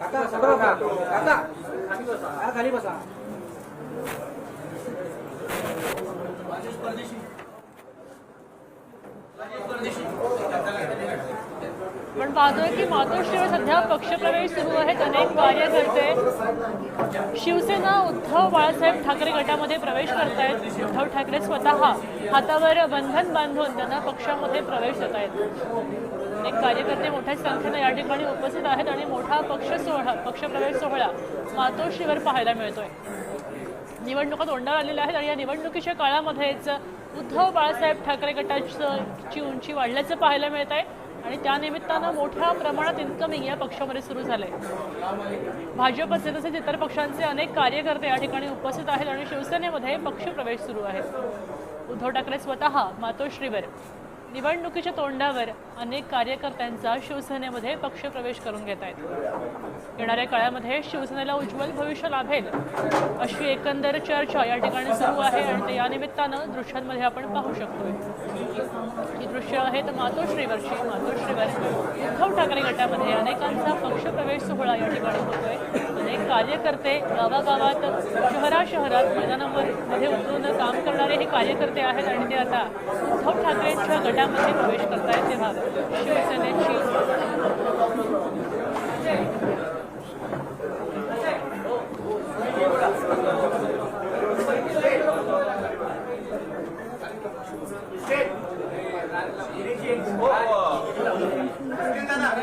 काका सगळं खा. काका. हा, खाली बसा. पण पाहतोय की मातोश्रीवर सध्या पक्षप्रवेश सुरू आहेत. अनेक कार्यकर्ते शिवसेना उद्धव बाळासाहेब ठाकरे गटामध्ये प्रवेश करतायत. उद्धव ठाकरे स्वतः हातावर बंधन बांधून त्यांना पक्षामध्ये प्रवेश देत आहेत अनेक कार्यकर्ते मोठ्या संख्येनं या ठिकाणी उपस्थित आहेत आणि मोठा पक्ष सोहळा पक्षप्रवेश सोहळा मातोश्रीवर पाहायला मिळतोय. निवडणुका तोंडावर आलेल्या आहेत आणि या निवडणुकीच्या काळामध्येच उद्धव बाळासाहेब ठाकरे गटाची उंची वाढल्याचं पाहायला मिळत आहे आणि त्यानिमित्तानं मोठ्या प्रमाणात इन्कमिंग या पक्षामध्ये सुरू झालंय. भाजपचे तसेच इतर पक्षांचे अनेक कार्यकर्ते या ठिकाणी उपस्थित आहेत आणि शिवसेनेमध्ये पक्षप्रवेश सुरू आहे. उद्धव ठाकरे स्वतः मातोश्रीवर निवडणुकीच्या तोंडावर अनेक कार्यकर्त्यांचा शिवसेनेमध्ये पक्षप्रवेश करून घेत आहेत. येणाऱ्या काळामध्ये शिवसेनेला उज्ज्वल भविष्य लाभेल अशी एकंदर चर्चा या ठिकाणी सुरू आहे आणि ते या निमित्तानं दृश्यांमध्ये आपण पाहू शकतोय. ही दृश्य आहेत मातोश्रीवरची. मातोश्रीवर उद्धव ठाकरे गटामध्ये अनेकांचा पक्षप्रवेश सोहळा या ठिकाणी होतोय. अनेक कार्यकर्ते गावागावात शहरा शहरात मैदानावर मध्ये उतरून काम करणारे हे कार्यकर्ते आहेत आणि ते आता उद्धव ठाकरेंच्या गटामध्ये प्रवेश करतायत तेव्हा शिवसेनेची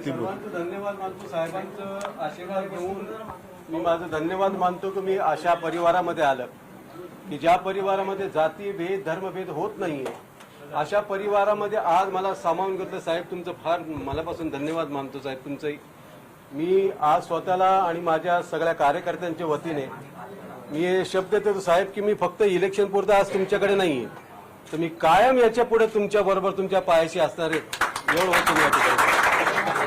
सर्वांचं धन्यवाद मानतो. साहेबांचं आशीर्वाद घेऊन मी माझं धन्यवाद मानतो की मी अशा परिवारामध्ये आलं. की ज्या परिवारामध्ये जाती भेद धर्मभेद होत नाहीये अशा परिवारामध्ये आज मला सामावून घेतलं. साहेब तुमचं फार मनापासून धन्यवाद मानतो. साहेब तुमचंही. मी आज स्वतःला आणि माझ्या सगळ्या कार्यकर्त्यांच्या वतीने मी हे शब्द देतो साहेब की मी फक्त इलेक्शन पुरता आज तुमच्याकडे नाहीये. तर मी कायम याच्यापुढे तुमच्या बरोबर तुमच्या पायाशी असणार आहे एवढं होतं या ठिकाणी.